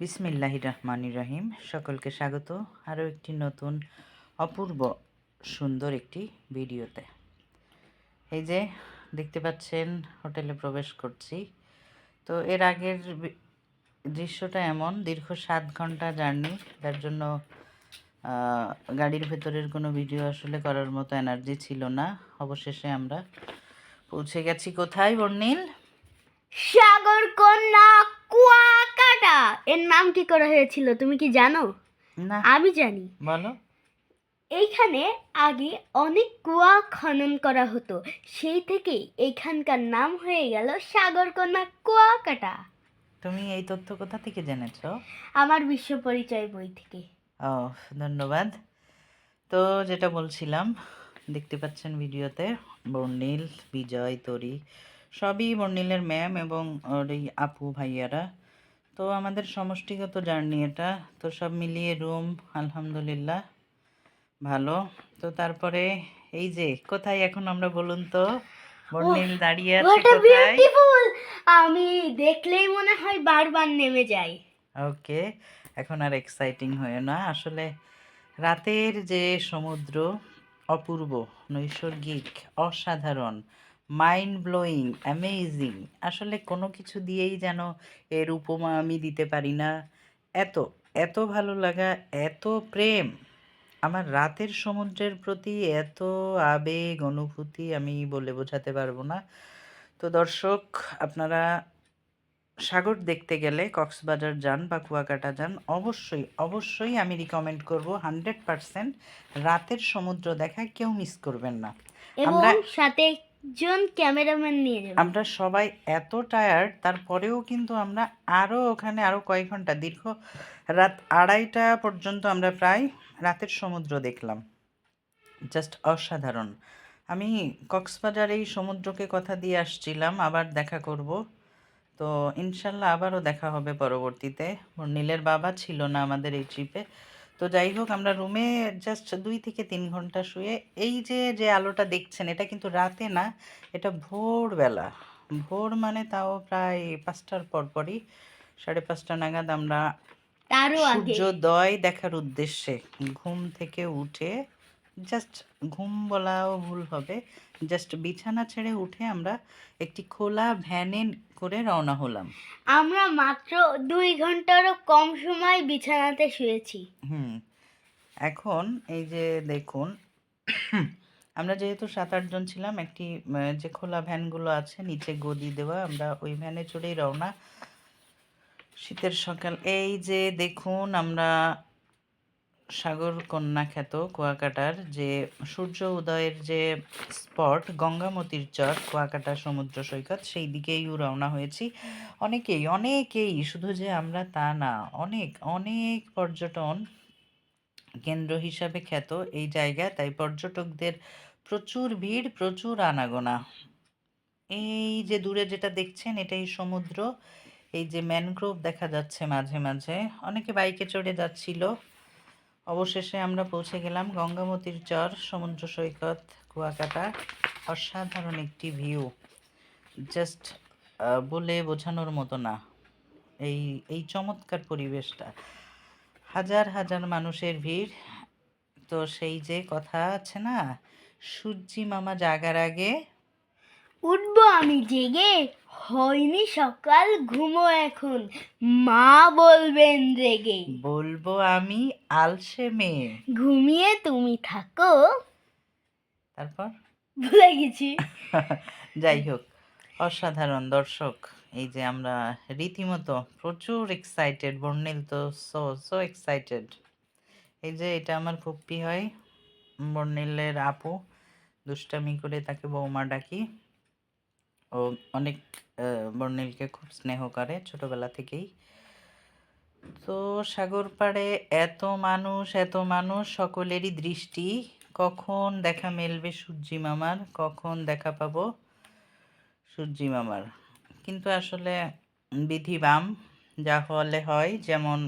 বিসমিল্লাহির রহমানির রহিম। সকলকে স্বাগত। আরও একটি নতুন, অপূর্ব, সুন্দর একটি ভিডিওতে। এই যে দেখতে পাচ্ছেন, হোটেলে প্রবেশ করছি। তো এর আগের দৃশ্যটা এমন, দীর্ঘ সাত ঘণ্টা জার্নি। যার জন্য গাড়ির ভেতরের কোনো ভিডিও আসলে করার মতো এনার্জি ছিল না। অবশেষে আমরা পৌঁছে গেছি। কোথায় বর্ণিল? সাগর কন্যা কুয়াকাটা এর নাম কি করা হয়েছিল তুমি কি জানো? না। আমি জানি। বলো এইখানে আগে অনেক কুয়া খনন করা হতো। সেই থেকেই এইখানকার নাম হয়ে গেল সাগর কন্যা কুয়াকাটা। তুমি এই তথ্য কোথা থেকে জেনেছো? আমার বিশ্ব পরিচয় বই থেকে। ও ধন্যবাদ। তো যেটা বলছিলাম দেখতে পাচ্ছেন ভিডিওতে বর্ণিল বিজয় তরি সবই বর্ণিলের ম্যাম এবং ওর এই আপু ভাইয়ারা। তো আমাদের সমষ্টিগত জার্নি এটা। তো সব মিলিয়ে রুম আলহামদুলিল্লাহ ভালো। তো তারপরে এই যে কোথায় এখন আমরা বলুন তো? বর্ণিল দাঁড়িয়ে আছে কোথায়? আমি দেখলেই মনে হয় বারবার নেমে যাই। ওকে এখন আর এক্সাইটিং হয়ে না। আসলে রাতের যে সমুদ্র অপূর্ব নৈসর্গিক অসাধারণ মাইন্ড ব্লোয়িং অ্যামেজিং আসলে কোনো কিছু দিয়েই যেন এর উপমা আমি দিতে পারি না। এত এত ভালো লাগা এত প্রেম। আমার রাতের সমুদ্রের প্রতি এত আবেগ অনুভূতি আমি বলে বোঝাতে পারব না। তো দর্শক আপনারা সাগর দেখতে গেলে কক্সবাজার যান বা কুয়াকাটা যান অবশ্যই অবশ্যই আমি রিকমেন্ড করব হান্ড্রেড পারসেন্ট রাতের সমুদ্র দেখা কেউ মিস করবেন না। আমরা- সাথে একজন ক্যামেরাম্যান নিয়ে যাবে। আমরা সবাই এত টায়ার্ড তারপরেও কিন্তু আমরা আরও ওখানে আরও কয়েক ঘণ্টা, দীর্ঘ রাত আড়াইটা পর্যন্ত আমরা প্রায় রাতের সমুদ্র দেখলাম। জাস্ট অসাধারণ। আমি কক্সবাজার এই সমুদ্রকে কথা দিয়ে আসছিলাম, আবার দেখা করব। তো ইনশাল্লাহ আবারও দেখা হবে পরবর্তীতে। নীলের বাবা ছিল না আমাদের এই ট্রিপে তো যাই হোক আমরা রুমে জাস্ট দুই থেকে তিন ঘণ্টা শুয়ে এই যে যে আলোটা দেখছেন এটা কিন্তু রাতে না এটা ভোরবেলা। ভোর মানে তাও প্রায় পাঁচটার পরপরই সাড়ে পাঁচটা নাগাদ আমরা সূর্যোদয় দেখার উদ্দেশ্যে ঘুম থেকে উঠে জাস্ট ঘুম বলাও ভুল হবে জাস্ট বিছানা ছেড়ে উঠে আমরা একটি খোলা ভ্যানে করে রওনা হলাম। আমরা মাত্র দুই ঘন্টারও কম সময় বিছানাতে শুয়েছি। হুম এখন এই যে দেখুন আমরা যেহেতু সাত আটজন ছিলাম একটি যে খোলা ভ্যানগুলো আছে নিচে গদি দেওয়া আমরা ওই ভ্যানে চড়েই রওনা। শীতের সকাল এই যে দেখুন আমরা সাগর কন্যা খ্যাত কুয়াকাটার যে সূর্য উদয়ের যে স্পট, গঙ্গামতির চর, কুয়াকাটা সমুদ্র সৈকত, সেই দিকেই রওনা হয়েছি। অনেকেই অনেকেই, শুধু যে আমরা তা না, অনেক অনেক পর্যটন কেন্দ্র হিসাবে খ্যাত এই জায়গা তাই পর্যটকদের প্রচুর ভিড়, প্রচুর আনাগোনা। এই যে দূরে যেটা দেখছেন, এটাই সমুদ্র। এই যে ম্যানগ্রোভ দেখা যাচ্ছে মাঝে মাঝে। অনেকে বাইকে চড়ে যাচ্ছিল। অবশেষে আমরা পৌঁছে গেলাম গঙ্গামতির চর, সমুদ্র সৈকত, কুয়াকাটা। অসাধারণ একটি ভিউ জাস্ট বলে বোঝানোর মতো না। এই এই চমৎকার পরিবেশটা। হাজার হাজার মানুষের ভিড়। তো সেই যে কথা আছে না, সূর্যি মামা জাগার আগে, উঠবো আমি জেগে। হয়নি সকাল ঘুমো এখন। মা বলবেন রেগে। বলব আমি আলসে মেয়ে। ঘুমিয়ে তুমি থাকো। তারপর? ভুলে গেছি। যাই হোক অসাধারণ দর্শক। এই যে আমরা রীতিমতো প্রচুর এক্সাইটেড বর্ণিল তো সো সো এক্সাইটেড এই যে এটা আমার ফুপ্পি হয় বর্ণিলের আপু। দুষ্টামি করে তাকে বৌমা ডাকি। ও অনেক বর্ণিলকে খুব স্নেহ করে ছোটবেলা থেকেই। তো সাগর পাড়ে এত মানুষ এত মানুষ, সকলেরই দৃষ্টি। কখন দেখা মেলবে সূর্যি মামার, কখন দেখা পাবো সূর্যি মামার। কিন্তু আসলে বিধি বাম, যা হলে হয় যেমন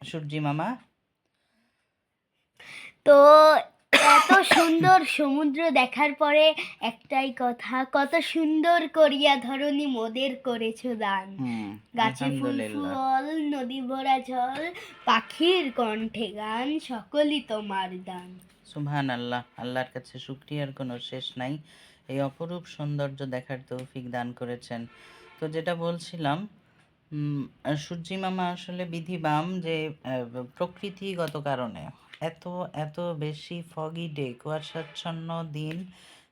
সূর্যি মামা। তো এত সুন্দর সমুদ্র দেখার পরে একটাই কথা কত সুন্দর করিয়া ধরনী মোদের করেছ দান। গাছে ফুল ফল নদী ভরা জল পাখির কণ্ঠে গান সকলই তোমার দান। সুবহান আল্লাহ আল্লাহর কাছে শুক্রিয়ার কোনো শেষ নাই। এই অপরূপ সৌন্দর্য দেখার তৌফিক দান করেছেন। তো যেটা বলছিলাম সূর্যি মামা আসলে বিধিবাম যে প্রকৃতিগত কারণে এত এত বেশি ফগি ডে কুয়াশাচ্ছন্ন দিন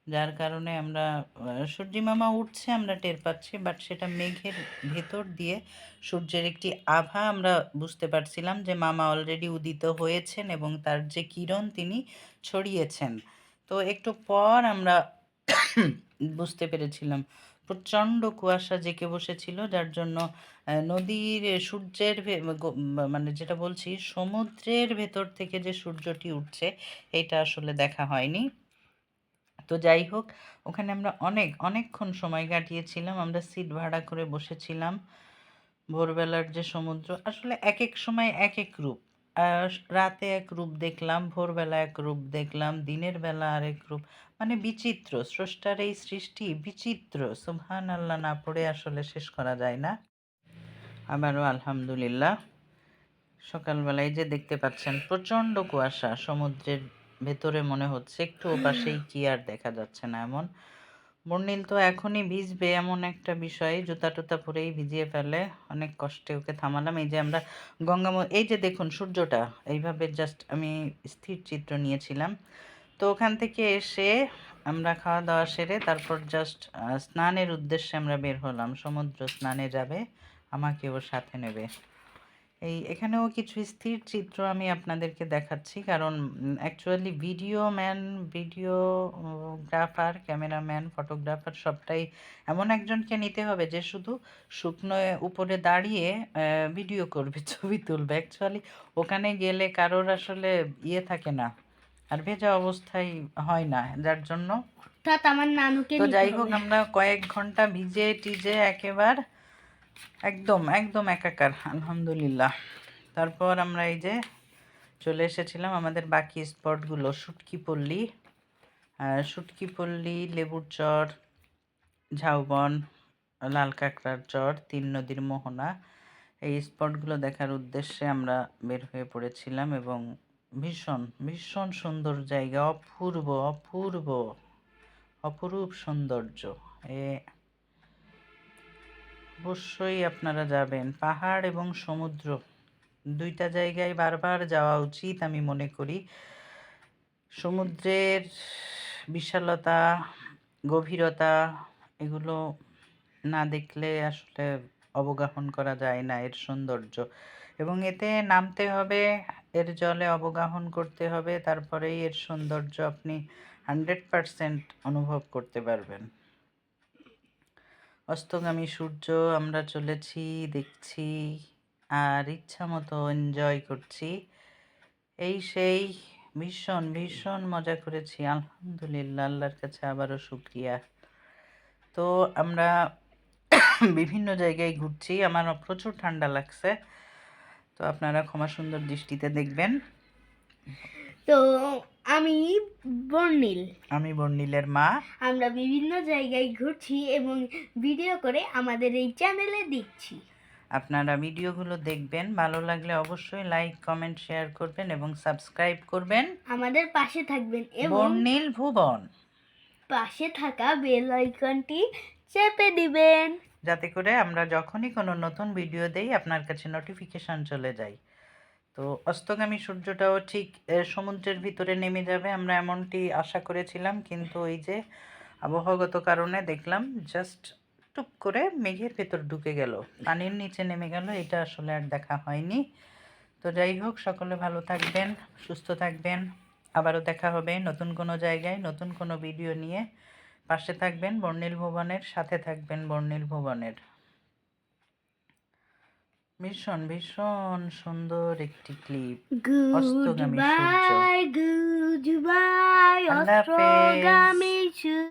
যার কারণে আমরা আহ, সূর্যি মামা উঠছে আমরা টের পাচ্ছি বাট সেটা মেঘের ভেতর দিয়ে সূর্যের একটি আভা আমরা বুঝতে পারছিলাম যে মামা অলরেডি উদিত হয়েছেন এবং তার যে কিরণ তিনি ছড়িয়েছেন। তো একটু পর আমরা বুঝতে পেরেছিলাম। প্রচণ্ড কুয়াশা জেঁকে বসেছিল, যার জন্য নদীর সূর্যের মানে যেটা বলছি, সমুদ্রের ভেতর থেকে যে সূর্যটি উঠছে, এটা আসলে দেখা হয়নি। তো যাই হোক, ওখানে আমরা অনেক, অনেকক্ষণ সময় কাটিয়েছিলাম, আমরা সিট ভাড়া করে বসেছিলাম। ভোরবেলার যে সমুদ্র, আসলে এক এক সময় এক এক রূপ। রাতে এক রূপ দেখলাম, ভোরবেলা এক রূপ দেখলাম, দিনের বেলা আরেক রূপ। মানে বিচিত্র, স্রষ্টার এই সৃষ্টি বিচিত্র। সুবহান আল্লাহ না পড়ে আসলে শেষ করা যায় না। আবারও আলহামদুলিল্লাহ। সকালবেলায় যে দেখতে পাচ্ছেন, প্রচণ্ড কুয়াশা, সমুদ্রের ভেতরে মনে হচ্ছে একটু ওপাশেই কি আর দেখা যাচ্ছে না এমন। বর্ণিল তো এখনই ভিজবে এমন একটা বিষয় জুতা টুতা পরেই ভিজিয়ে ফেলে। অনেক কষ্টে ওকে থামালাম। এই যে আমরা গঙ্গাম এই যে দেখুন সূর্যটা, এইভাবে জাস্ট আমি স্থির চিত্র নিয়েছিলাম। তো ওখান থেকে এসে আমরা খাওয়া দাওয়া সেরে তারপর জাস্ট স্নানের উদ্দেশ্যে আমরা বের হলাম। সমুদ্র স্নানে যাবে, আমাকে আমাকেও সাথে নেবে। এই এখানেও কিছু স্থির চিত্র আমি আপনাদেরকে দেখাচ্ছি, কারণ actually video man videographer cameraman photographer সবটাই এমন একজনকে নিতে হবে যে শুধু শুকনো উপরে দাঁড়িয়ে ভিডিও করবে ছবি তুলবে। অ্যাকচুয়ালি ওখানে গেলে কারোর আসলে ইয়ে থাকে না। আর ভেজা অবস্থায় হয় না যার জন্য অর্থাৎ আমার নানুকে তো যাই হোক আমরা কয়েক ঘণ্টা ভিজে টিজে একেবার একদম একদম একাকার আলহামদুলিল্লাহ। তারপর আমরা এই যে চলে এসেছিলাম আমাদের বাকি স্পটগুলো শুটকি পল্লী। শুটকি পল্লী লেবুর চর ঝাউবন লাল কাঁকড়ার চর তিন নদীর মোহনা। এই স্পটগুলো দেখার উদ্দেশ্যে আমরা বের হয়ে পড়েছিলাম এবং ভীষণ ভীষণ সুন্দর জায়গা, অপূর্ব অপূর্ব, অপরূপ সৌন্দর্য। এ, অবশ্যই আপনারা যাবেন। পাহাড় এবং সমুদ্র, দুইটা জায়গায় বারবার যাওয়া উচিত আমি মনে করি। সমুদ্রের বিশালতা, গভীরতা, এগুলো না দেখলে আসলে অবগাহন করা যায় না এর সৌন্দর্য। এবং এতে নামতে হবে এর জলে অবগাহন করতে হবে, তারপরেই এর সৌন্দর্য আপনি হান্ড্রেড পারসেন্ট অনুভব করতে পারবেন। অস্তগামী সূর্য, আমরা চলেছি, দেখছি, আর ইচ্ছা মতো এনজয় করছি। এই সেই ভীষণ ভীষণ মজা করেছি, আলহামদুলিল্লাহ, আল্লাহর কাছে আবারও শুক্রিয়া। তো আমরা বিভিন্ন জায়গায় ঘুরছি আমার প্রচুর ঠান্ডা লাগছে। তো আপনারা ক্ষমা সুন্দর দৃষ্টিতে দেখবেন। তো আমি বর্ণিল। আমি বর্ণিলের মা। আমরা বিভিন্ন জায়গায় ঘুরছি এবং ভিডিও করে আমাদের এই চ্যানেলে দিচ্ছি আপনারা ভিডিওগুলো দেখবেন ভালো লাগলে অবশ্যই লাইক কমেন্ট শেয়ার করবেন এবং সাবস্ক্রাইব করবেন। আমাদের পাশে থাকবেন এবং বর্ণিল ভুবন। পাশে থাকা বেল আইকনটি চেপে দিবেন। যাতে করে আমরা যখনই কোনো নতুন ভিডিও দেই, আপনার কাছে নোটিফিকেশন চলে যায়। তো অস্তগামী সূর্যটাও ঠিক সমুদ্রের ভিতরে নেমে যাবে, আমরা এমনটি আশা করেছিলাম। কিন্তু এই যে আবহাওয়াগত কারণে দেখলাম জাস্ট টুপ করে মেঘের ভেতর ঢুকে গেল। পানির নিচে নেমে গেল, এটা আসলে আর দেখা হয়নি। তো যাই হোক, সকলে ভালো থাকবেন, সুস্থ থাকবেন। আবারও দেখা হবে নতুন কোনো জায়গায়, নতুন কোনো ভিডিও নিয়ে। পাশে থাকবেন বর্ণিল ভুবনের সাথে থাকবেন বর্ণিল ভুবনের। ভীষণ ভীষণ সুন্দর একটি ক্লিপ। অস্তগামী আল্লাহ সূর্য।